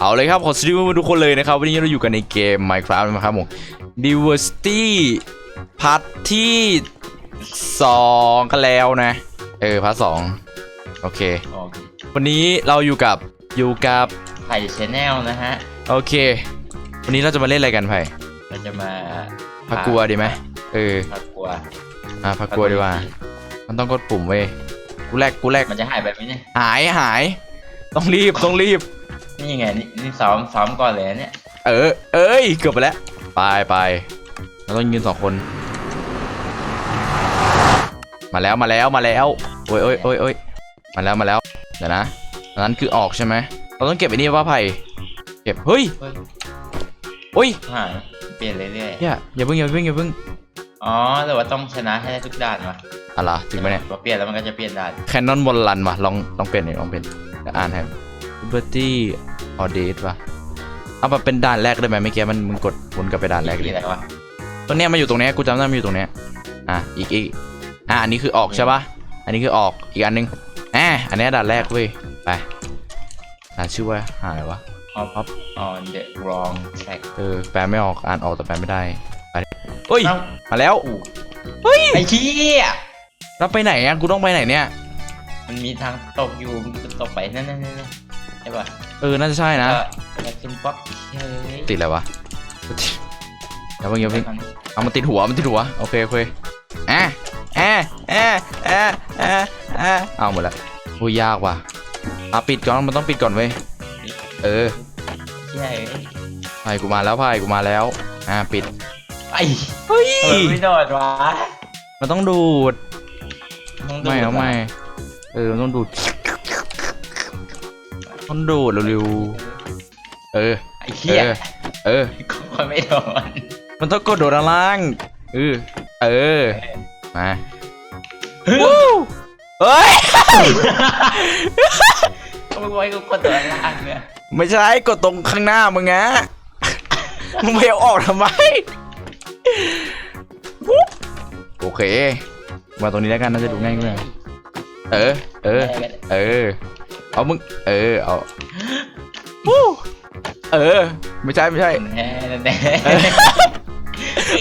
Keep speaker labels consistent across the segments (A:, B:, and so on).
A: เอาเลยครับขอสวัสดีเพื่อนๆทุกคนเลยนะครับ วันนี้เราอยู่กันในเกม Minecraft นะครับผม Diversity พาร์ทที่2กันแล้วนะ เออพาร์ทสองโอเค
B: โอเค
A: วันนี้เราอยู่กับอยู่กับ
B: ไผ่ชแนลนะฮะ
A: โอเค วันนี้เราจะมาเล่นอะไรกันไผ่
B: เราจะมา
A: พักกัวดีไหมเออ
B: พักกัว
A: อะพักกัวดีกว่า มันต้องกดปุ่มเว้ย กูแรกกูแรก
B: มันจะหายแบบนี้เนี่ย
A: หายหาย ต้องรีบต้องรีบ
B: นี่ไงนี่นี่ซ้อมซ้อมก่อนเลยเนี่ย
A: เออ เอ้ยเกือบไปแล้วไปไปเราต้องยืนสองคน มาแล้วมาแล้วมาแล้วโอ้ยโอ้ยโอ้ยโอ้ยมาแล้วมาแล้วเดี๋ยวนะอันนั้นคือออกใช่ไหมเราต้องเก็บไอ้นี่ว่าไผ่เก็บเฮ้ย
B: เฮ้ย
A: โอ้ย
B: หายเปลี่ยนเรื่อย
A: อย่าอย่าเพิ่งอย่าเพิ่งอย่าเพิ่ง
B: ๆอ๋อแต่ว่าต้องชนะให้ได้ทุกด่านวะ
A: อะไรจริงปะเนี่ย
B: พอเปลี่ยนแล้วมันก็จะเปลี่ยนด่าน
A: แคนนอนบอลลันวะลองลองเปลี่ยนหน่อยลองเปลี่ยนเดี๋ยวอ่านให้ Liberty Audit วะเอาแบบเป็นด่านแรกได้ไหมเมื่อกี้มันมึงกดวนกลับไปด่านแรก
B: ที่
A: ดิ
B: อะไรวะ
A: ตรงเนี้ยมาอยู่ตรงเนี้ยกูจำได้มาอยู่ตรงเนี้ยอะอีกอีกอะอันนี้คือออกใช่ปะอันนี้คือออกอีกอันหนึงอะอันเนี้ยด่านแรกเว้ยไปด่านชื่อว่าหาอะไรวะ
B: ออฟออนเดอะรองแทร็ก
A: เออแปลไม่ออกอ่านออกแต่แปลไม่ได้ไปดิเฮ้ย
B: เอ้า
A: มาแล้ว
B: อู้
A: เฮ้ย
B: ไอ้เชี่ย
A: แล้วไปไหนอะกูต้องไปไหนเนี่ย
B: มันมีทางตกอยู่มันจะตกไปนั่นนั่นนั่นใช่ป่ะ
A: เออน่าจะใช่นะ
B: ก็แล้วขึ้นป๊อกเฮ้ย
A: ติดอะไรวะอย่าเพิ่งอย่าเพิ่งเอามาติดหัวมันติดหัวโอเคโอเคอะอะอะอะอะอะเอาหมดละโอ้ยยากว่ะอะปิดก่อนมันต้องปิดก่อนเว้ยเออ
B: เชี่ยเอ้ย
A: ไพ่กูมาแล้วไพ่กูมาแล้ว อ่าปิด
B: ไอ้
A: เฮ้ย
B: เออไม่โดดวะ
A: มันต้องดูด
B: ต้องดู
A: ไม่
B: ด
A: เอา
B: วะ
A: ไม่เออมันต้องดูดต้องดูดเร็วๆเออ
B: ไอ้
A: เอ
B: เหี้ย
A: อเออ
B: กูไม่โดน
A: มันต้องกดโดดด้านล่างเออเออมา
B: เฮ้ย
A: เฮ้ย
B: มึงไว้กูกดตัวล่างเนี่ย
A: ไม่ใช่กดตรงข้างหน้ามึงอะมึงไปเอาออกทำไมโอเค มาตรงนี้แล้วกันน่าจะดูง่ายกว่าเออ เออ เออ เอามึง เออ เอาวู้เออ ไม่ใช่ไม่ใช่
B: แน่แน่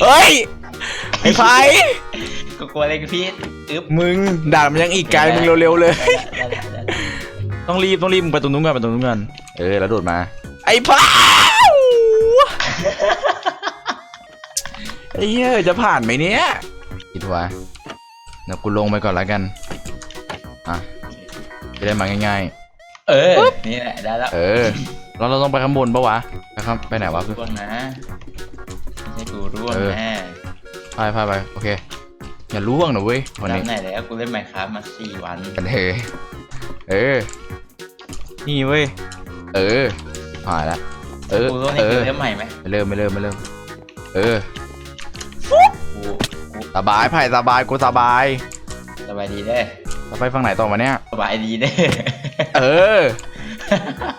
A: เฮ้ย ไอ้ไผ่
B: กูกลัวอะไรกูพี่อึ๊บ
A: มึงด่ามันยังอีกไกลมึงเร็วๆเลย ต้องรีบต้องรีบมึงไปตรงนู้นกันไปตรงนู้นกันเออ แล้วโดดมา ไอ้ไผ่ไอ้เหี้ยจะผ่านไหมเนี่ยคิดว่า เดี๋ยวกูลงไปก่อนแล้วกัน อะจะได้มาง่าย
B: เออ นี่แหละได้แล้ว
A: ๆ เออ แล้วเราต้องไปข้างบนปะวะไปข้างไปไหนวะ
B: ร่วงนะไม่ใช่กูร่วง
A: เออ
B: แน่
A: ไปไปไปโอเค อย่าล่วงนะเว้ยวันนี้
B: จำไหนแล้วกูเล่นไมค์ครับมาสี่วัน
A: กันเถอะเออ นี่เว้ย เออผ่านละ เออ
B: กูร่วง
A: เอ
B: นี่คือ
A: อ
B: เล่นใหม่ไหม
A: ไม่เริ่มไม่เริ่มไม่เริ่ม เออ
B: กูกู
A: สบายไผ่สบายกูสบาย
B: สบายดีเด้อ
A: เราไปฝั่งไหนต่อมาเนี่ย
B: สบายดีเด้อ
A: เออ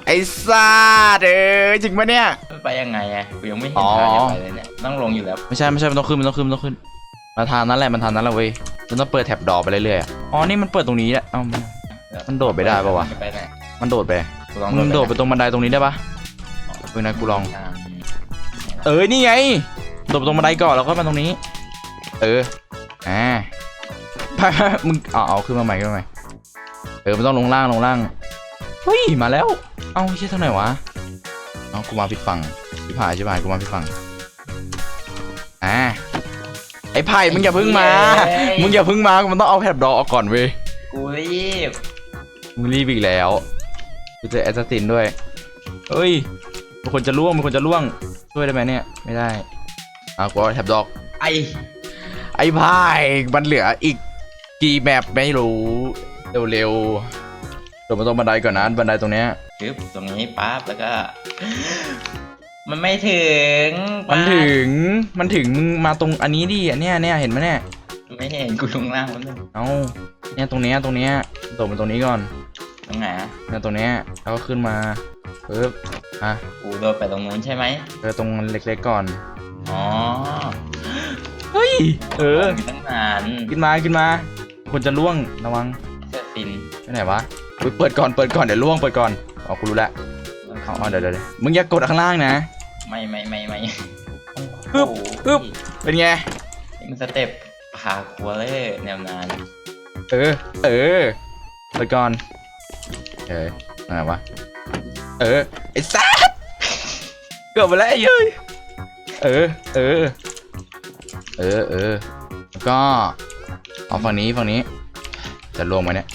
A: ไอ้ซาดเออจริงปะเนี่ย
B: ไปยังไงอะกูยังไม่เห็น
A: อ๋อ
B: ทางจะไปเลยเนี่ยต้องลงอยู่แล้ว
A: ไม่ใช่ไม่ใช่มันต้องขึ้นมันต้องขึ้นมันต้องขึ้นมาทางนั้นแหละมันทางนั้นแหละเว้ยมันต้องเปิดแท็บดอไปเรื่อยๆอะอ๋อนี่มันเปิดตรงนี้แหละเอ้ามันมันโดดไปได้ปะวะ
B: ไปไหน
A: มันโดดไป
B: กูลอง
A: มึงโดดไปตรงบันไดตรงนี้ได้ปะเออนะกูลอง เออนี่ไงโดดไปตรงบันไดก่อนแล้วก็มาตรงนี้ เออ อ่าไปไปมึงเอาเอาขึ้นมาใหม่ขึ้นมาใหม่ เออมันต้องลงล่างลงล่าง เฮ้ย มาแล้ว เอ้าเชี่ยเท่าไหร่วะ เอ้ากูมาผิดฝั่งผิดผ่ายใช่ไหมกูมาผิดฝั่ง อ่า ไอ้ไผ่มึงอย่าเพึ่งมา มึงอย่าเพึ่งมา มันต้องเอาแผ่นดอกออกก่อนเว้ย
B: กูรีบ
A: มึงรีบอีกแล้วกูเจอแอสซัสซินด้วยเฮ้ยมันควรจะล่วงมันควรจะล่วง ช่วยได้ไหมเนี่ย ไม่ได้ อะกูเอาแท็บดอก
B: ไอ้
A: ไอ้พายมันเหลืออีกกี่แมปไม่รู้ เร็วๆโดดมาตรงบันไดก่อนนะบันไดตรงเนี้ย
B: ปึ๊บตรงนี้ปั๊บแล้วก็ มันไม่ถึง
A: มันถึงมันถึงมึงมาตรงอันนี้ดิอันเนี้ยเนี่ยเห็นไหมเนี่ย
B: ไม่เห็นกูลงล่างมันง
A: เอ้าเนี่ยตรงเนี้ยตรงเนี้ยโดดมาตรงนี้ก่อน
B: ตรงไหนอะ
A: เนี่ยตรงเนี้ยแล้วก็ขึ้นมาปึ๊บอะ
B: กูโดนไปตรงนู้นใช่ไหม
A: เออตรงเล็กๆก่อน
B: อ๋อ
A: เฮ้ยเออ
B: มีตั้งนาน
A: ขึ้นมาขึ้นมาควรจะล่วงระวัง
B: เสร็จสิติน
A: ไปไหนวะอุ๊ยเปิดก่อนเปิดก่อนเดี๋ยวล่วงเปิดก่อนอ๋อกูรู้แล้วเอาเอาเดี๋ยวเดี๋ยวเดี๋ยวมึงอย่ากดข้างล่างนะ
B: ไม่ไม่ไม่ไม่
A: ฮึบ
B: โอ้โห
A: ฮึบเป็นไง
B: นี่มันสเต็ปพาคัวเลยแนวนาน
A: เออ เออเปิดก่อนเอออะไรวะเออไอ้สัสเกือบไปแล้วไอ้เย้ยเออ เออ เออเออแล้วก็เอาฝั่งนี้ฝั่งนี้ จะลงมาเนี่ย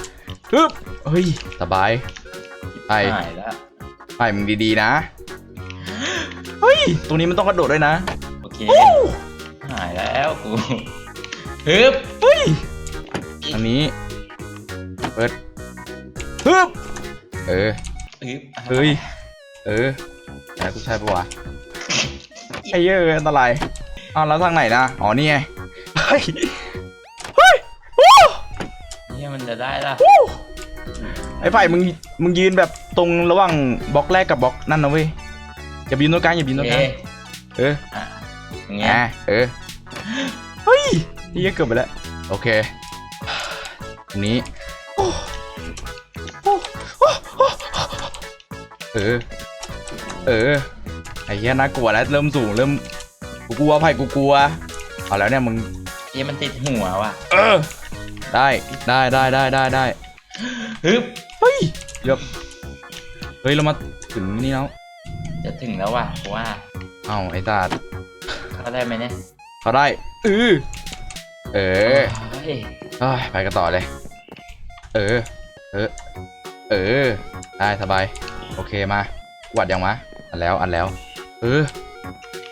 A: ฮึบเฮ้ยสบาย ไป
B: หายแล้ว
A: ไปมึงดีๆนะ เฮ้ย ตรงนี้มันต้องกระโดดด้วยนะ
B: โอเค หายแล้วกูฮึบ
A: เฮ้ย อันนี้ เปิดฮึบเออ
B: ฮึบ
A: เฮ้ย เออแล้วกูใช่ปะวะไอ้เหี้ยอะอันตราย อ้าวแล้วทางไหนนะอ๋อนี่ไงเฮ้ยเฮ้ยโอ้
B: เนี่ยมันจะได้ละ
A: โอ้ไอ้ไผ่มึงมึงยืนแบบตรงระหว่างบล็อกแรกกับบล็อกนั่นนะเว้ยอย่ายืนตรงกลางอย่ายืนตรงกลาง
B: เอ๊ะ
A: เออ
B: อะอย่างเงี้ย
A: อ่าเออเฮ้ยนี่เกือบไปแล้วโอเคอันนี้โอ้โอ้โอ้โอ้เออเออไอ้เหี้ยน่ากลัวแล้วเริ่มสูงเริ่ม กูกลัวไผ่กูกลัว เอาแล้วเนี่ยมึง
B: เอ๊ะมันติดหัวว่ะ
A: เออ ได้ได้ได้ได้ได้ได้
B: ฮึบ
A: เฮ้ยเยบเฮ้ยเรามาถึงนี่แล้ว
B: จะถึงแล้วว่ะกูว่า
A: เอ้าไอ้ตาด
B: เขาได้ไหมเนี่ย
A: เขาได้เออเออ
B: เฮ้ย
A: เอ้ยไปกันต่อเลย เออ เออ เออ ได้สบาย โอเคมาหวัดยังมะอันแล้วอันแล้ว เออ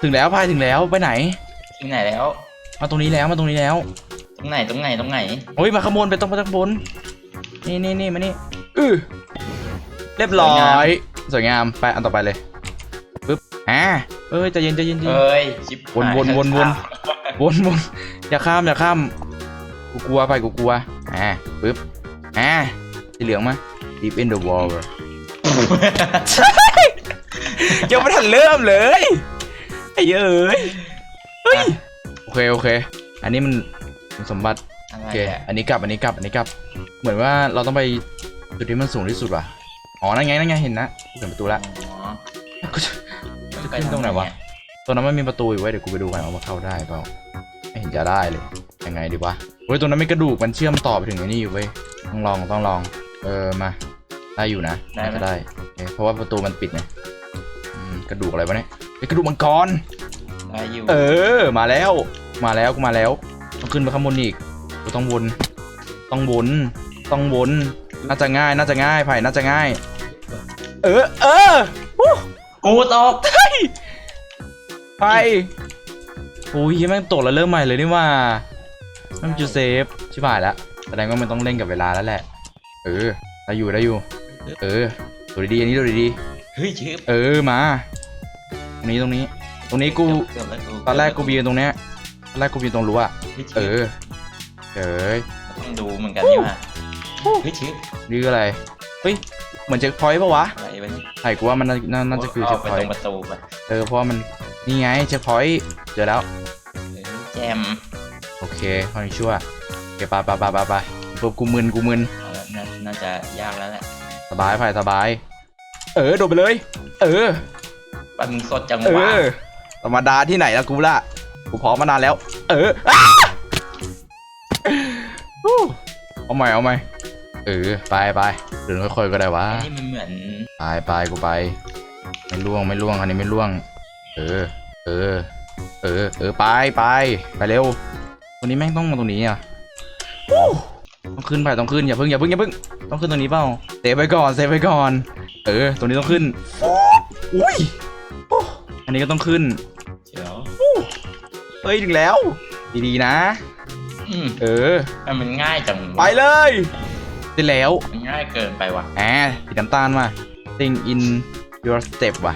A: ถึงแล้วพายถึงแล้วไปไหน
B: ที่ไหนแล้ว
A: มาตรงนี้แล้วมาตรงนี้แล้ว
B: ตรงไหนตรงไหนตรงไหน
A: โอ้ยมาขางบวนไปตรงมาจากบนนี่นี่นี่มานี่อือเรียบร้อยสวยงามไปอันต่อไปเลยปึ๊บอ่าเอ้ยใจเย็นใจเย็นใจเย็น
B: เอ้ยชิบ
A: วนวนวนวนวนวนอย่าข้ามอย่าข้ามกูกลัวไปกูกลัวอ่าปึ๊บอ่าสีเหลืองมา deep in the water ยังไม่ทันเริ่มเลย ไอ้เย้ยเฮ้ยโอเคโอเค อันนี้มันมันสมบัติ
B: อะไร
A: โอเค
B: อะ
A: อันนี้กลับอันนี้กลับอันนี้กลับ เหมือนว่าเราต้องไปจุดที่มันสูงที่สุดว่ะอ๋อนั่นไงนั่นไงเห็นนะกูเห็นประตูละ
B: อ๋อ
A: กูจะ
B: มัน
A: ขึ้นตรงไหนวะตรงนั้นมันมีประตูอยู่ไว้ยเดี๋ยวกูไปดูกันว่าเข้าได้เปล่าไม่เห็นจะได้เลยยังไงดีวะเฮ้ยตรงนั้นมีกระดูกมันเชื่อมต่อไปถึงไอ้นี่อยู่เว้ยต้องลองต้องลอง เออมา ได้อยู่นะน่าจะได้โอเคเพราะว่าประตูมันปิดไงอืมกระดูกอะไรวะเนี่ย เฮ้ยกระดูกมังกร
B: ได้อยู่
A: เออ มาแล้ว มาแล้วกูมาแล้ว ต้องขึ้นไปข้างบนอีกกูต้องวน ต้องวน ต้องวน น่าจะง่าย น่าจะง่าย ไผ่ น่าจะง่าย เออ เออวู้
B: กูตก
A: ไปโอ้ยแม่งตกแล้วเริ่มใหม่เลยนี่ว่าแม่งจะเซฟ ชิบหายแล้วแสดงว่ามันต้องเล่นกับเวลาแล้วแหละ เออได้อยู่ได้อยู่ เออ ดูดีๆอันนี้ดูดี
B: เฮ้ยชิบ
A: ๆเออ มาต รงนี้ตรงนี้ ตรงนี้กู
B: เกือบแล้วกู
A: ตอนแรกกูบีนตรงเนี้ยตอนแรกกูบีนตรงรั้วอะ
B: เฮ้ยชิบ
A: เออเอ้ย
B: ต้องดูเหมือนกันนี่มาเฮ้ยชิบ
A: นี่คืออะไรเฮ้ยเหมือนเช็คพอยต์ปะวะ
B: อะไรวะเนี่ย
A: ไอ้กูว่ามันน่าน่าน่าจะคือเช็ค
B: ไป
A: พอย
B: ตร
A: ต์
B: งประตูไป
A: เออเพราะว่ามันนี่ไงเช็คพอยต์เจอแล้ว
B: เออแจม
A: โอเคคอนชั่วโอเคไปไปไปไปไปปุ๊บกูมึนกูมึน
B: เอาละน่าน่าจะยากแล้วแหละ
A: สบายไปสบาย เออโดดไปเลย เออ
B: ปันมึงสดจัง
A: เอ
B: วะ
A: อ ธรรมดาที่ไหนละกูล่ะ กูพร้อมมานานแล้ว เอออ้าฮู้เอาใหม่เอาใหม่เออไปไปเดินค่อยๆก็ได้วะ
B: อันนี้มันเหมือน
A: ไปไปกูไป ไม่ล่วงไม่ล่วงอันนี้ไม่ล่วง เออ เออ เออ เออไปไปไปเร็วตรงนี้แม่งต้องมาตรงนี้อะฮู้ต้องขึ้นไปต้องขึ้นอย่าเพิ่งอย่าเพิ่งอย่าเพิ่งต้องขึ้นตรงนี้เปล่าเซฟไว้ก่อนเซฟไว้ก่อน เออตรงนี้ต้องขึ้นอุ้ยโอ้อั นนี้ก็ต้องขึ้น
B: เดี๋ยว
A: เฮ้ย ถึงแล้ว ดีๆนะ
B: อืม
A: เออ
B: มันมันง่ายจังวะ
A: ไปเลยได้แล้ว
B: มันง่ายเกินไปว่ะ
A: แหมสีน้ำตาลมา think in your step ว่ะ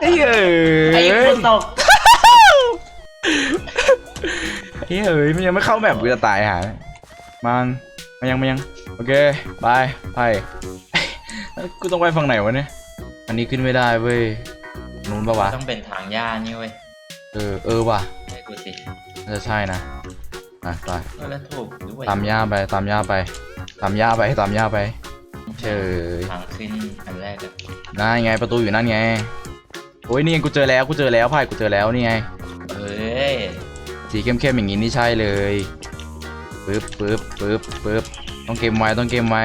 A: ไอ้เอ้ย
B: ไอ้กูตก
A: ไอ้เอ้ยมันยังไม่เข้าแบบกูจะตายหามันมายังมายัง โอเค บาย ไป กูต้องไปฝั่งไหนวะเนี่ย อันนี้ขึ้นไม่ได้เว้ยนู้นปะวะ
B: ต้องเป็นทางหญ้านี่เว้ย
A: เออเออว่ะ
B: ให้กูสิ
A: น่าจะใช่นะอะไป
B: เออแล้วถูกด้วย
A: ตามย่าไปตามย่าไปตามย่าไปตามย่าไปเฉย
B: ทางขึ้นอันแรกอะ
A: นั่นไงประตูอยู่นั่นไงโอ้ยนี่ไงกูเจอแล้วกูเจอแล้วไพ่กูเจอแล้วนี่ไง
B: เอ้ย
A: สีเข้มๆอย่างงี้นี่ใช่เลยปึ๊บปึ๊บปึ๊บปึ๊บต้องเกมไวต้องเกมไว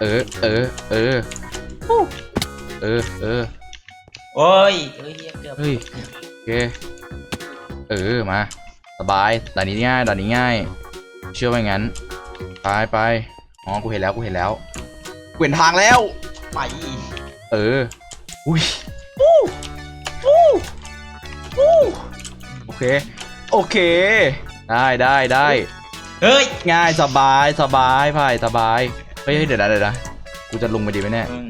A: เออเออเออฮู้ เออ เออ
B: โอ้ยเอ้ยเกือบ
A: เฮ้ย โอเค เออ มา สบายด่านนี้ง่ายด่านนี้ง่าย เชื่อว่างั้น ไปไปอ๋อ กูเห็นแล้ว กูเห็นแล้ว กูเห็นทางแล้ว
B: ไป
A: เออ อุ้ยฟู้ฟู้ฟู้โอเค โอเค ได้ได้ได้
B: เฮ้ย
A: ง่ายสบายสบายไผ่สบาย เฮ้ยเฮ้ยเดี๋ยวนะเดี๋ยวนะ กูจะลงไปดีไหมเนี่ย
B: มึง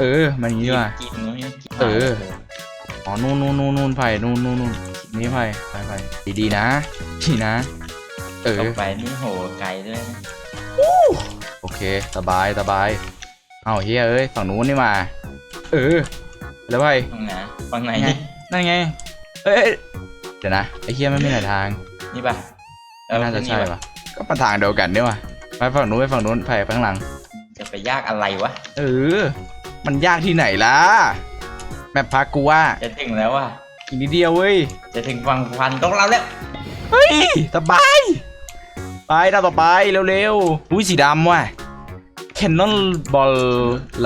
A: เออ มันอย่างนี้ว่ะ
B: กินนู้นกิน
A: เอออ๋อนู่นนู่นนู่นนู่นไผ่นู่นนู่นนู่นนี่ไผ่ไผ่ไผ่ดีดีๆนะดีนะ เอ
B: ต
A: อ
B: กไปนี่โหไกลด้วยนะ
A: โอเค สบายสบายเอาเฮียเอ้ยฝั่งนู้นนี่มา เออ แล้วไผ่
B: ตรงไหนฝั่งไหน
A: ไงนั่นไง เอ้ยเดี๋ยวนะไอ้เฮียไม่มีหลายทาง
B: นี่ป่ะเออ
A: น่าจะใช่
B: นี่
A: ปะก็มาทางเดียวกันเนี่ยว่ะไปฝั่งนู้นไปฝั่งนู้นไผ่ไปข้างหลัง
B: จะไปยากอะไรวะ
A: เออ มันยากที่ไหนล่ะ แมปพักกูว่า
B: จะถึงแล้วว่ะ
A: อีกนิดเดียวเว้ย
B: จะถึงฝั่งฟันตรงเราแล้ว
A: เฮ้ยสบาย ไปดาวต่อไปเร็วๆอุ้ยสีดำว่ะแคนนอนบอล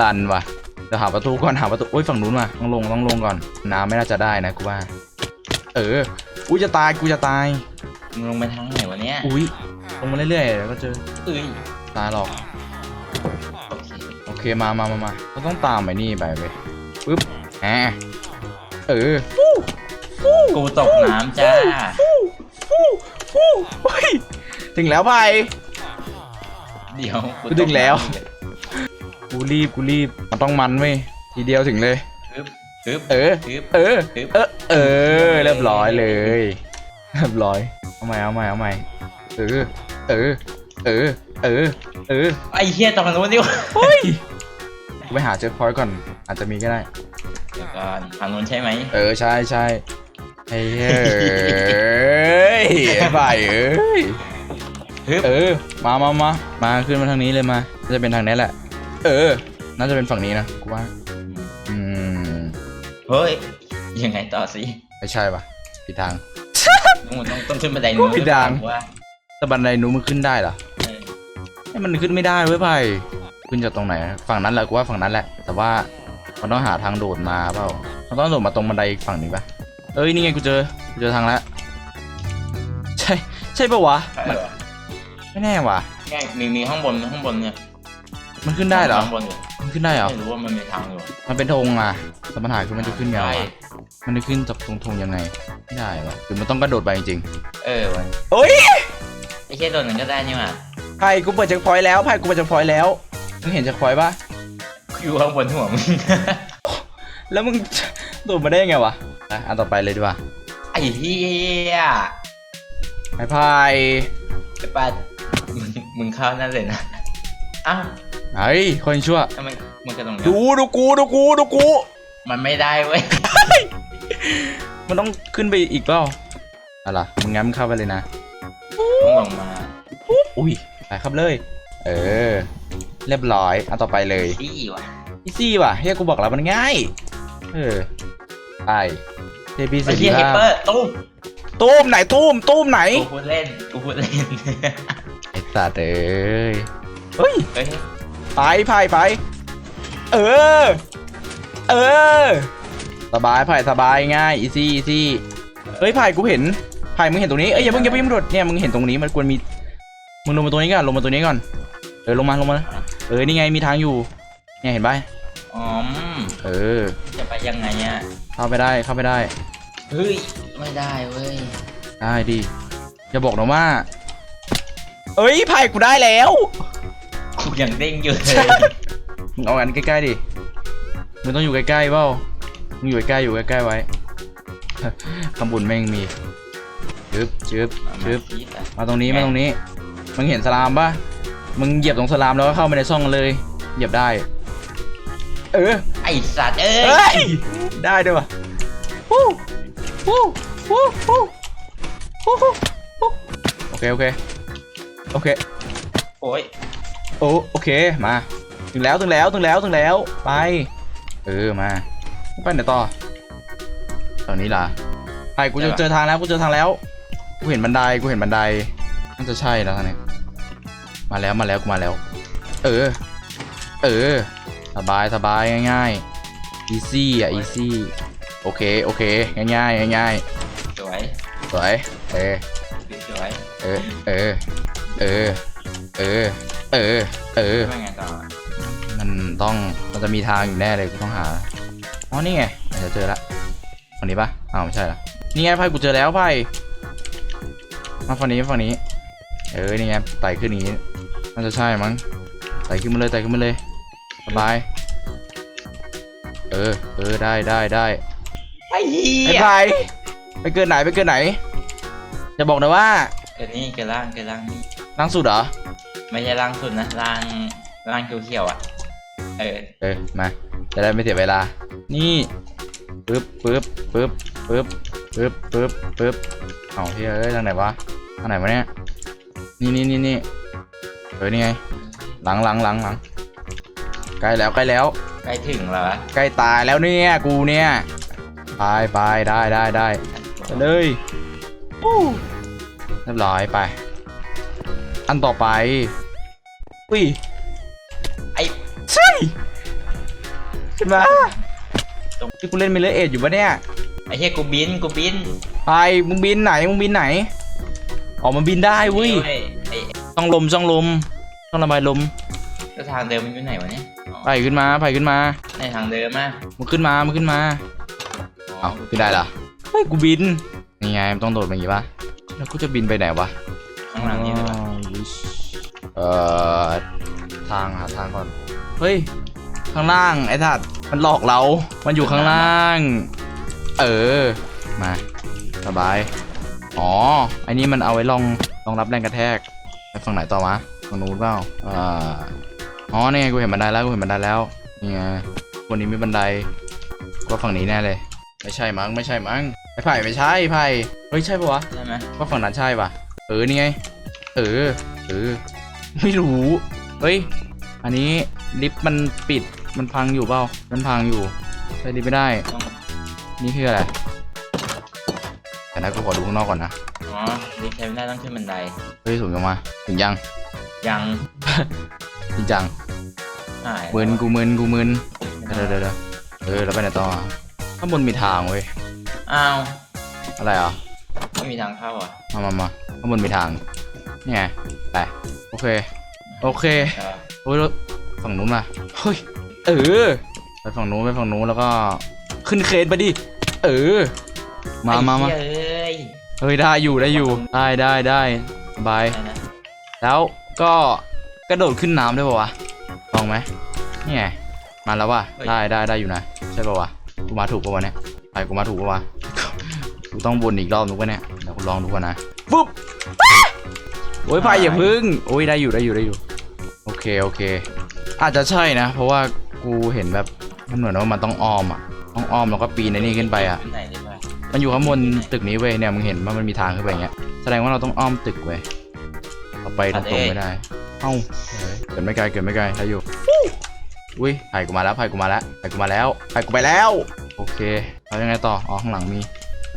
A: ลันว่ะเดี๋ยวหาประตูก่อนหาประตูอุ้ยฝั่งนู้นว่ะต้องลงต้องลงก่อน น้ำไม่น่าจะได้นะกูว่า เออ อุ้ยจะตายกูจะตาย
B: มึงลงไปทางไหนวะเนี่ย
A: อุ้ยลงมาเรื่อยๆเดี๋ยวก็เจอ
B: เอ้ย
A: ตายหรอก
B: โอ เค
A: โอเคมามามามาเราต้องตามไอ้นี่ไปเว้ยปึ๊บแหมเออ
B: กูตกน้ำจ้า
A: ฟู่ฟู่ฟู่เฮ้ยถึงแล้วไป
B: เดี๋ยว
A: กูถึงแล้ว กูรีบกูรีบมันต้องมันเว้ยทีเดียวถึงเลย
B: ปึ๊บปึ๊บ
A: เออ
B: ปึ๊บ
A: เออ
B: ปึ๊บ
A: เออเออเรียบร้อยเลยเรียบร้อยเอาใหม่เอาใหม่เอาใหม่เออเออเออเออเออ
B: ไอ้เฮียตรงนู้นดิวะ
A: เฮ้ยกู ไปหาเจอพอยต์ก่อน อาจจะมีก็ได้
B: เดี๋ยวก่อนทางนู้นใช่ไหม
A: เออใช่ใช่ไอ้เฮ้ยไอ้บ่ายเอ้ย
B: ปึ๊บ
A: เออ มามามามาขึ้นมาทางนี้เลยมาน่าจะเป็นทางนี้แหละ เออ น่าจะเป็นฝั่งนี้นะกูว่า อืม
B: เฮ้ย ยังไงต่อสิ
A: ไม่ใช่ปะผิดทาง
B: ต้องต้องต้องขึ้นบันไดนู้น
A: พี่ดัง
B: ว่า
A: แต่บันไดนู้นมันขึ้นได้เหรอ
B: เออ
A: ให้มันขึ้นไม่ได้เว้ยไผ่ ขึ้นจากตรงไหน ฝั่งนั้นแหละกูว่าฝั่งนั้นแหละ แต่ว่ามันต้องหาทางโดดมาเปล่ามันต้องโดดมาตรงบันไดอีกฝั่งนี้ปะเอ้ยนี่ไงกูเจอกูเจอทางแล้วใช่ใช่ปะวะ
B: ใช่
A: มัน
B: เหรอ
A: ไม่แน่ว่ะ
B: ง่ายมีมีข้างบนข้างบนเนี่ย
A: มันขึ้นได้เหรอ
B: ข้างบนอยู่
A: มันขึ้นได้เหรอ
B: ไม่รู้ว่ามันมีทางอยู่
A: มันเป็นธงอะแต่ปัญหาคือมันจะขึ้นยังไง
B: ใช่
A: วะมันจะขึ้นจากตรงธงยังไงไม่ได้วะหรือมันต้องกระโดดไปจริง
B: เออวะ
A: ๆโอ้ย
B: ไอ้เชี่ยตัวหนึ่งก็ได้นี่หว่า
A: ไผ่กูเปิดเช็คพอยต์แล้วไผ่กูเปิดเช็คพอยต์แล้ว มึงเห็นเช็คพอยต์ปะ
B: อยู่ข้างบนหัวมึง
A: แล้วมึงโดดมาได้ยังไงวะอะอันต่อไปเลยดีกว่า
B: ไอ้เหี้ย
A: ไอ้ไผ่
B: ไอ้ป้ามึงมึงเข้านั่นเลยนะ อ้าว
A: ไอ้คนชั่ว
B: ทำไมมันก็ตรงนี้
A: ดูดูกูดูกูดูกู
B: มันไม่ได้เว้ย
A: มันต้องขึ้นไปอีกเปล่าอะไรมึงงั้นมึงเข้าไปเลยนะ
B: ต้องลงมา
A: อุ้ยไปครับเลย เออ เรียบร้อยอันต่อไปเลย
B: ซี่ว่ะ
A: อีซี่ว่ะเฮียกูบอกแล้วมันง่าย เออ ไปเทพีเส
B: ไอ้
A: รี
B: เหี้ยเฮป
A: ภา
B: เปอ
A: พ
B: ร์ตุ้ม
A: ตูมไหนตูมตูมไหน
B: กูพูดเล่นกูพูดเล่น
A: ไอ้สัตว์เอ้ยเฮ้ย
B: เฮ้ย
A: ไปไผ่ไป เออ เออ สบายไผ่สบายง่ายอีซี่อีซี่เฮ้ยไผ่กูเห็นไผ่มึงเห็นตรงนี้เอ้ยอย่าเพิ่งอย่าเพิ่งโดดเนี่ยมึงเห็นตรงนี้มันควรมีมึงลงมาตรงนี้ก่อนลงมาตรงนี้ก่อนเออลงมาลงมา เออ นี่ไงมีทางอยู่ เนี่ยเห็นปะ
B: อ๋อม
A: เออ
B: จะไปยังไงอะ
A: เข้าไปได้ เข้าไปได้
B: เฮ้ย ไม่ได้เว้ย
A: ได้ดิอย่าบอกนะว่า เอ้ยไผ่กูได้แล้ว
B: กูยังเด้งอยู่เลย
A: มึงเอาอันใกล้ๆดิ มึงต้องอยู่ใกล้ๆเปล่ามึงอยู่ใกล้ๆอยู่ใกล้ๆไว้ข้างบนแม่งมีชึบชึบ
B: มา
A: ชึบ
B: พีดอะ
A: มาตรงนี้ มาตรงนี้ มึงเห็นสลามปะ มึงเหยียบตรงสลามแล้วก็เข้าไปในซ่องเลย เหยียบได้ เออ
B: ไอสัตว์เอ้ย
A: ได้ด้วยวะโอเคโอเคโอเค
B: โอ้ย
A: โอ้โอเคมาถึงแล้วถึงแล้วถึงแล้วถึงแล้วไป เออมาไปไหนต่อตอนนี้ล่ะไปกูจะเจอทางแล้วกูเจอทางแล้วกูเห็นบันไดกูเห็นบันไดน่าจะใช่แล้วทางนี้ย มาแล้วมาแล้วกูมาแล้ว เออ เออ สบายสบายง่ายๆ easy อะ easy โอเคโอเคง่ายง่ายๆง่าย
B: สวย
A: ๆสวยเออ
B: สวย
A: เออเออเออเออเออเออ
B: ไม่ไงต่อ
A: มันต้องมันจะมีทางอยู่แน่เลยกูต้องหาอ๋อนี่ไงอาจจะเจอละฝั่งนี้ปะอ้าวไม่ใช่ละนี่ไงไพ่กูเจอแล้วไพ่มาฝั่งนี้ฝั่งนี้ เออนี่ไงไต่ขึ้นอย่างนี้ น่าจะใช่มั้งไต่ขึ้นมาเลยไต่ขึ้นมาเลยสบาย เออ เออได้ได้ได้
B: ไอ้เหี้
A: ไอ้
B: ย
A: ไพ่ไปเกินไหนไปเกินไหน จะบอกนะว่า
B: เกิดนี่เกิดล่างเกิดล่างนี่
A: ล่างสุดเหรอ
B: ไม่ใช่ล่างสุดนะล่างล่างเขียวๆอะ เออ
A: เออมา จะได้ไม่เสียเวลา นี่ปึ๊บปึ๊บปึ๊บปึ๊บปึ๊บปึ๊บปึ๊บเอาเฮ้ยเอ้ยทางไหนวะทางไหนวะเนี่ย นี่นี่นี่นี่เออนี่ไง หลังหลังหลังหลังใกล้แล้วใกล้แล้ว
B: ใกล้ถึงแล้วอะ
A: ใกล้ตายแล้วเนี่ยกูเนี่ยไปไปได้ได้ได้ไปเลยวู้เรียบร้อยไป อันต่อไป อุ้ย
B: ไอ้
A: ใช่ขึ้นมาที่กูเล่นมิเลเอทอยู่ปะเนี่ย
B: ไอ้เหี้ยกูบินกูบิน
A: ไปมึงบินไหนมึงบินไหน ออกมาบินได้เว้ย
B: ไอ้ไอ้
A: ต้องลมต้องลมต้องระบายลม
B: แล้วทางเดิมมันอยู่ไหนวะเนี่ยอ๋อ
A: ไปขึ้นมาไปขึ้นมา
B: ในทางเดิมอะ
A: มึงขึ้นมามึงขึ้นมาเอาขึ้นได้เหรอเฮ้ยกูบินนี่ไงมันต้องโดดมาอย่างงี้ปะแล้วกูจะบินไปไหนวะ
B: ข้างหลังนี่เลยปะ
A: อ๋อเอ่อทางหาทางก่อนเฮ้ยข้างล่างไอ้ทัดมันหลอกเรา มันอยู่ข้างล่าง เออมาสบายอ๋อไอ้นี่มันเอาไว้รองรองรับแรงกระแทกไป ฝั่งไหนต่อวะฝั่งนู้นเปล่าอ่าอ๋อนี่ไงกูเห็นบันไดแล้วกูเห็นบันไดแล้วนี่ไงวันนี้มีบันไดก็ฝั่งนี้แน่เลย ไม่ใช่มั้งไม่ใช่มั้งไอ้ไผ่ไม่ใช่ไผ่เฮ้ยใช่ปะวะ
B: ใช่ไหม
A: ว่าฝั่งนั้นใช่ปะเออนี่ไงเออเออไม่รู้เฮ้ยอันนี้ลิฟต์มันปิดมันพังอยู่เปล่ามันพังอยู่ใช้ลิฟต์ไม่ได้
B: ต้อง
A: นี่คืออะไรแต่นะกูขอดูข้างนอกก่อนนะ
B: อ๋อรีบใช้ไม่ได้ต้องขึ้นบันได
A: เฮ้ยสูงยังมาถึงยัง
B: ยัง
A: จริงจัง
B: หาย
A: มึนกูมึนกูมึนเดี๋ยวเดี๋ยวเดี๋ยวเออแล้วไปไหนต่ออะข้างบนมีทางเว้ย
B: อ้าว
A: อะไรอะ
B: ไม่มีทางเข้าอะ
A: มามามาข้างบนมีทางนี่ไงไปโอเคโอเค
B: เออ
A: โอ้ยแล้วฝั่งนู้นมาเฮ้ยเออไปฝั่งนู้นไปฝั่งนู้นแล้วก็ขึ้นเครนไปดิเออมามามา
B: ไอ้เหี้ยเอ้ย
A: เฮ้ยได้อยู่ได้อยู่ได้ได้ได้สบาย
B: ได้นะ
A: แล้วก็กระโดดขึ้นน้ำได้ป่าวะลองไหมนี่ไงมาแล้วว่ะได้ได้ได้อยู่นะใช่ป่าวะกูมาถูกป่าวะเนี่ยไปกูมาถูกป่าวะกูต้องวนอีกรอบนึงวะเนี่ยเดี๋ยวกูลองดูก่อนนะปุ๊บโอ้ยพายอย่าพึ่งโอ้ยได้อยู่ได้อยู่ได้อยู่ โอเคโอเค อาจจะใช่นะ เพราะว่ากูเห็นแบบมันเหมือนว่ามันต้องอ้อมอะต้องอ้อมแล้วก็ปีนในนี่ขึ้นไปอะ มันอยู่ข้างบนตึกนี้เว้ยเนี่ยมึงเห็นว่ามันมีทางขึ้นไปอย่างเงี้ยแสดงว่าเราต้องอ้อมตึกเว้ยเราไปตรงๆไม่ได้เอ้าเฮ้ยเกิดไม่ไกลเกิดไม่ไกลได้อยู่อุ้ยไผ่กูมาแล้วไผ่กูมาแล้วไผ่กูมาแล้วไผ่กูไปแล้วโอเคแล้วยังไงต่ออ๋อข้างหลังมี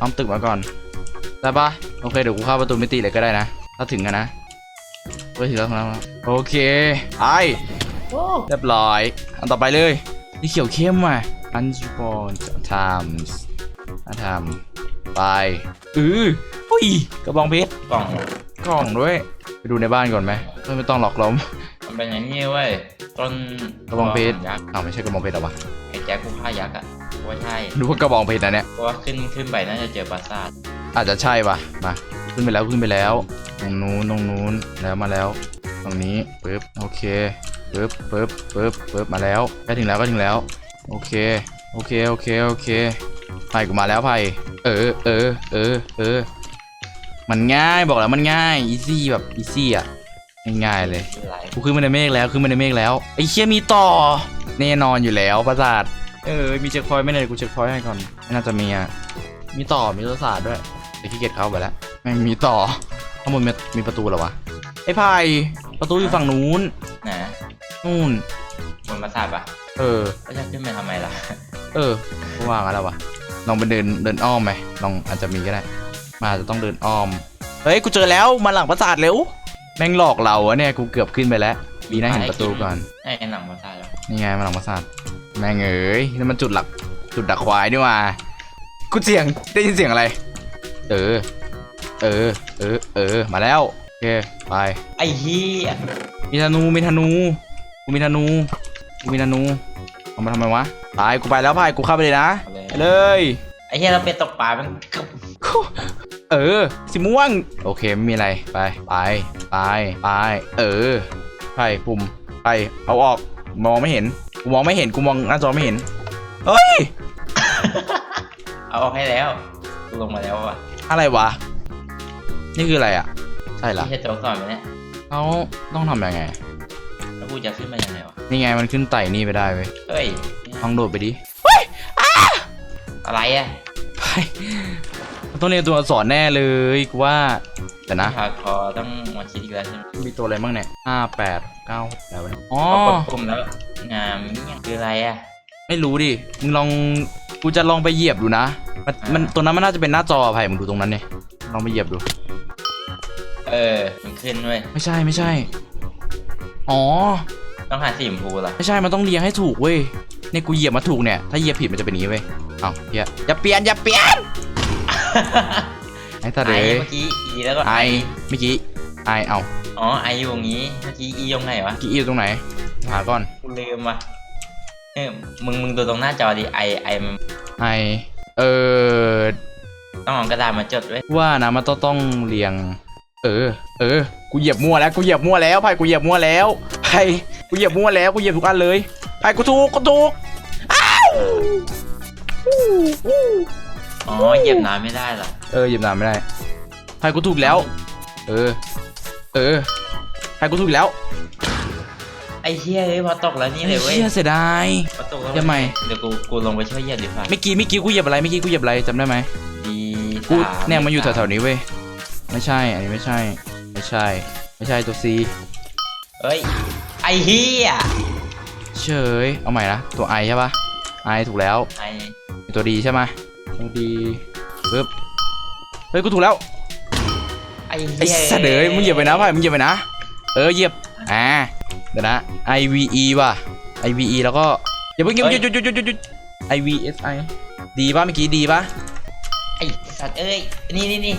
A: อ้อมตึกมาก่อนได้ปะโอเคเดี๋ยวกูเข้าประตูมิติเลยก็ได้นะ ถ้าถึงกันนะเฮ้ยถึงแล้วถึงแล้วโอเคไปเรียบร้อยอันต่อไปเลยนี่เขียวเข้มว่ะอันสปอ นทามส์ทำไปอืออุ้ยกระบองเพชร
B: กล่อง
A: กล่องด้วย ไปดูในบ้านก่อนไหมเออไม่ต้องหลอกล้ม
B: มันเป็นอย่างนี้เว้ยต้น
A: กระบองเพชร
B: ยักษ์
A: อ้าวไม่ใช่กระบองเพชรเหรอวะ
B: ไอ้แจ็คผู้ฆ่ายักษ์อะกูว่าใช่
A: ดูว่ากระบองเพชรนะเนี่ย
B: เพราะว่าขึ้นขึ้นไปน่าจะเจอปราสาท
A: อาจจะใช่ปะมาขึ้นไปแล้วขึ้นไปแล้ว ตรงนู้นตรงนู้นแล้วมาแล้ว ตรงนี้ปึ๊บโอเคปึ๊บปึ๊บปึ๊บปึ๊บมาแล้วใกล้ถึงแล้วก็ถึงแล้ว โอเค โอเค โอเค โอเค ไผ่กูมาแล้วไผ่เออเออเออเออ มันง่ายบอกแล้วมันง่ายอีซี่แบบอีซี่อะง่ายๆเลย
B: คืออะไร
A: กูขึ้นมาในเมฆแล้วขึ้นมาในเมฆแล้วไอ้เชี่ยมีต่อแน่นอนอยู่แล้วประสาทเออมีเช็คพอยต์ไหม่เลยกูเช็คพอยต์ให้ก่อนไม่น่าจะมีอะมีต่อมีประสาทด้วยแต่ขี้เกียจเข้าไปแล้วแม่งมีต่อข้างบนมีมีประตูเหรอวะไอ้ไผ่ประตูอยู่ฝั่งนู้น
B: นะ
A: นู่น
B: บนปราสาทปะ
A: เออ
B: แล้วจะขึ้นไปทำไมล่ะ
A: เออก็ว่างั้นแล้ววะ ลองไปเดินเดินอ้อมไหมลองอาจจะมีก็ได้มาอาจจะต้องเดินอ้อม เฮ้ย กูเจอแล้วมาหลังปราสาทเร็ว แม่งหลอกเราอะเนี่ย กูเกือบขึ้นไปแล้วดีนะเห็นประตูก่อน
B: ไอ้หนังปราสาทเหรอ
A: นี่ไงมาหลังปราสาท แม่งเอ้ยนี่มันจุดหลักจุดดักควายนี่หว่า กูเสียงได้ยินเสียงอะไร เออ เออ เออ เออ มาแล้วโอเคไป
B: ไอ้เหี้ย
A: มีธนู มีธนู กูมีธนู กูมีธนู เอามาทำไมวะ ตาย กูไปแล้วพาย กูเข้าไปเลยนะ
B: เอาเลย
A: ไปเลย
B: ไอ้เหี้ยเราไปตกปลามันกึบ
A: เออ สีม่วง โอเค ไม่มีอะไร ไป ไป ไป ไป เออ ไปปุ่ม ไป เอาออก มองไม่เห็น กูมองไม่เห็น กูมองหน้าจอไม่เห็น เฮ้ย
B: เอาออกให้แล้วกูลงมาแล้ววะ
A: อะไรวะ นี่คืออะไรอะ ใช่เหรอ
B: ที่จะโจ๊กสอนไปเนี่ย
A: เขาต้องทำยังไง
B: แล้วกูจะขึ้นมายังไงวะ
A: นี่ไงมันขึ้นไต่นี่ไปได้เว้ย
B: เฮ้ย
A: ลองโดดไปดิ
B: อะไรอะ
A: ไปมันต้องเรียนตัวอักษรแน่เลยกูว่าแต่นะ
B: ฮาร์ดคอร์ต้องมาคิดอีกแล้วใช่ไหม
A: มีตัวอะไรบ้างเนี่ยห้าแปดเก้าแล้วะเนี่ยอ๋อ
B: พอกดปุ่มแล้วงามเนี่ยคืออะไรอะ
A: ไม่รู้ดิ มึงลอง กูจะลองไปเหยียบดูนะ มันมันตัวนั้นมันน่าจะเป็นหน้าจอไผ่มึงดูตรงนั้นเนี่ยลองไปเหยียบดู
B: เออ มันขึ้นเว้ย
A: ไม่ใช่ไม่ใช่ อ๋อ
B: ต้องหาสีชมพูเหรอ
A: ไม่ใช่ มันต้องเรียงให้ถูกเว้ยเนี่ยกูเหยียบมาถูกเนี่ย ถ้าเหยียบผิดมันจะเป็นอย่างนี้เว้ย เอาเฮียอย่าเปลี่ยนอย่าเปลี่ยนไอ้ตา
B: ไอ
A: เด๋
B: เมื่อกี้อีแล้วก็
A: ไอเมื่อกี้ไอเอา
B: อ๋อไออยู่ตรงนี้เมื่อกี้อีตรงไหนวะ
A: เมื่อกี้อีอยู่ตรงไหนหาก่อน
B: กูลืมว่ะเออมึงมึงดูตรงหน้าจอดิไอไอมัน
A: ไอเออ
B: ต้องเอากระดาษมาจดไว้ย
A: ว่านะมันต้องต้องเรียง เออ เออ กูเหยียบมั่วแล้วกูเหยียบมั่วแล้วไผ่กูเหยียบมั่วแล้วไผ่กูเหยียบมั่วแล้วกูเหยียบทุกอันเลยไผ่กูถูกกูถูก
B: อ๋ อเหยียบน้ำไม่ได้เหรอ
A: เออเหยียบน้ำไม่ได้ไผ่กูถูกแล้ว เออ เออไผ่กูถูกแล้ว
B: ไอ้เฮียเอ้ยพอตกแล้วนี่เลยเว้ย
A: เชี่ยเสียดาย
B: พอตกแล้ว
A: ทำไม
B: เดี๋ยวกูกูลงไปช่วยเหยียบดีกว่า
A: เมื่อกี้เมื่อกี้กูเหยียบอะไรเมื่อกี้กูเหยียบอะไรจำได้ไหม
B: ดี
A: กู
B: สาม
A: เนี่ยมันอยู่แถวๆนี้เว้ยไม่ใช่อันนี้ไม่ใช่ ไม่ใช่ ไม่ใช่ตัวซี
B: เอ้ยไอ้เฮีย
A: เฉยเอาใหม่นะตัวไอใช่ปะไอถูกแล้ว
B: ไอ้
A: ตัวดีใช่ไหมตัวดีปึ๊บเฮ้ยกูถูกแล้ว
B: ไอ้
A: ไอ้
B: เฮีย
A: สัตว์เอ้ยมึงเหยียบไปนะพ่ายมึงเหยียบไปนะ เออเหยียบอ่าเดี๋ยวนะ IVE ว่ะ IVE แล้วก็อย่าเพิ่งหยุดหยุดหยุดหยุดหยุดหยุด IVSI ดีป่ะเมื่อกี้ดีป่ะ
B: ไอ้สัตว์เอ้ยนี่นี่นี่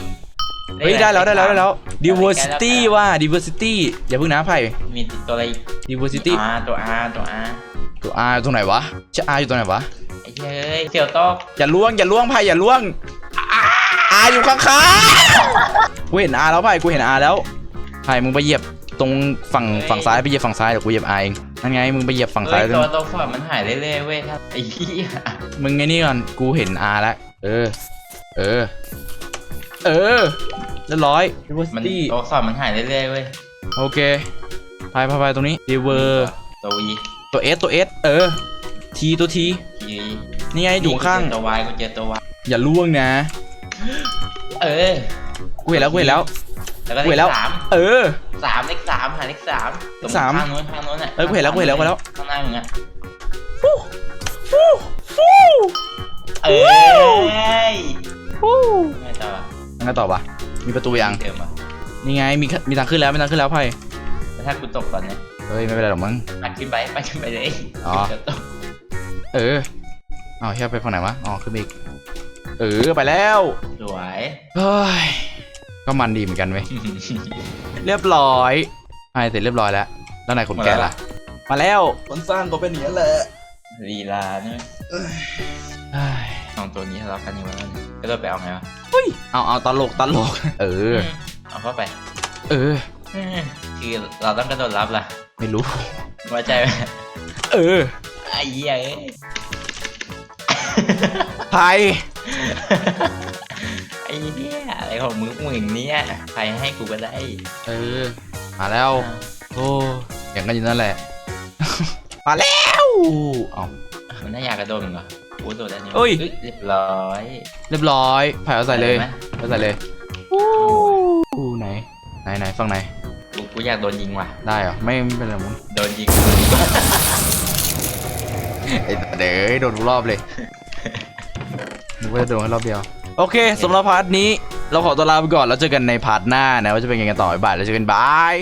A: เฮ้ยได้แล้วได้แล้วได้แล้ว
B: ได้
A: diversity
B: แล้ว
A: ว่ะ diversity อย่าเพิ่งนะไผ่
B: มีตัวอะไรอีก
A: diversity
B: ตัว R ตัว R ตัว R
A: ตัว R ตรงไหนวะจะ R อยู่ตรงไหนวะ
B: ไอ้ เหี้ยเอ้ยเสี่ยวตอก
A: อย่าล่วงอย่าล่วงไผ่อย่าล่วง R อยู่ข้างๆกูเห็น R แล้วไผ่กูเห็น R แล้วไผ่มึงไปเหยียบตรงฝั่งฝั่งซ้ายไปเหยียบฝั่งซ้ายเดี๋ยวกูเหยียบ R เองนั่นไงมึงไปเหยียบฝั่ง
B: เฮ้
A: ซ้าย
B: ย
A: ตร
B: ตัว
A: ง
B: ตัวฟอร์ดมันหายเรื่อยๆเว้ยถ้าไอ้เหี้ย
A: มึงไงนี่ก่อนกูเห็น R แล้วเออ เออ เออเรียบร้อย
B: มัน
A: diversity
B: ตัวฟอร์ดมันหายเรื่อยๆเว้ย
A: โอเคพายพายพายตรงนี้ diver
B: ตัว V
A: ตัว S ตัว S เออ T ตัว T
B: T
A: นี่ไงอยู่ข้าง
B: กูเจอตัว Y กูเจอตัว Y
A: อย่าล่วงนะ
B: เออ
A: กูเห็นแล้วกูเห็นแล้ว
B: แล้วก็
A: กู
B: เล
A: เห็นแล้
B: ข
A: ว
B: สาม
A: เออ
B: สามเลขสามหาเลขสามตรง
A: สาม
B: ข้างนู้นข้างนู้นอะ
A: เออกูเห็นแล้วกูเห็นแล้วกูเห็นแล้ว
B: ข้างหน้ามึงอะ
A: ฟูฟูฟู
B: เอ้ย
A: ฟู
B: ไม่ต่อ
A: งั้นต่อปะมีประตูยัง
B: เดิมอะ
A: นี่ไง มีมีทางขึ้นแล้วมีทางขึ้นแล้วไพ่
B: แล้วถ้ากูตกตอนเนี้ย
A: เฮ้ยไม่เป็นไรหรอกมั้ง
B: ปัดขึ้นไปปัดขึ้นไปเลย
A: อ๋อ
B: เดี๋ยวตก
A: เออเอาเฮียไปฝั่งไหนวะ อ๋อ ขึ้นไปอีก เออ ไปแล้ว
B: สวย
A: เฮ้ย ก็มันดีเหมือนกันเว้ย เรียบร้อยไพ่เสร็จเรียบร้อยแล้ว แล้วไหนคนแก่ล่ะ มาแล้วคนสร้างก็เป็นอย่างนี้แหละ
B: ลีลาเนี่ย
A: เฮ้ย
B: สองตัวนี้ทะเลาะกันอยู่แล้วเนี่ยก็โดนไปเอาไงวะ
A: เอาเอาตลกตลก เออ
B: เอาเข้าไป
A: เออ
B: คือเราต้องกระโดดรับล่ะ
A: ไม่รู้
B: ไว่าใจไหม
A: เออ
B: ไอ้เหี้ยเอ้ย
A: ไพ่
B: ไอ้เหี้ยอะไรของมึงมึงเนี่ยใครให้กูก็ได้
A: เออ มาแล้ว โอ้อย่างกันอยู่นั่นแหละ มาแล้วเอา
B: มันน่าอยากกระโดดมึงเหรอกูโดดได้นี่
A: เอ้ย
B: เรียบร้อย
A: เรียบร้อยไผ่เอาใส่เลย
B: ไหม
A: เอาใส่เลยอู้ไหน ไหนไหนฝั่งไหน
B: กูกูอยากโดนยิงว่ะ
A: ได้เหรอ ไม่ไม่เป็นไรมึง
B: โดนยิง
A: ไอ้เดี๋ยวโดนทุกรอบเลยนึกว่าจะโดนแค่รอบเดียว โอเคสำหรับพาร์ทนี้ เราขอตัวลาไปก่อนแล้วเจอกันในพาร์ทหน้านะว่าจะเป็นยังไงกันต่อบ๊ายบายแล้วเจอกันบาย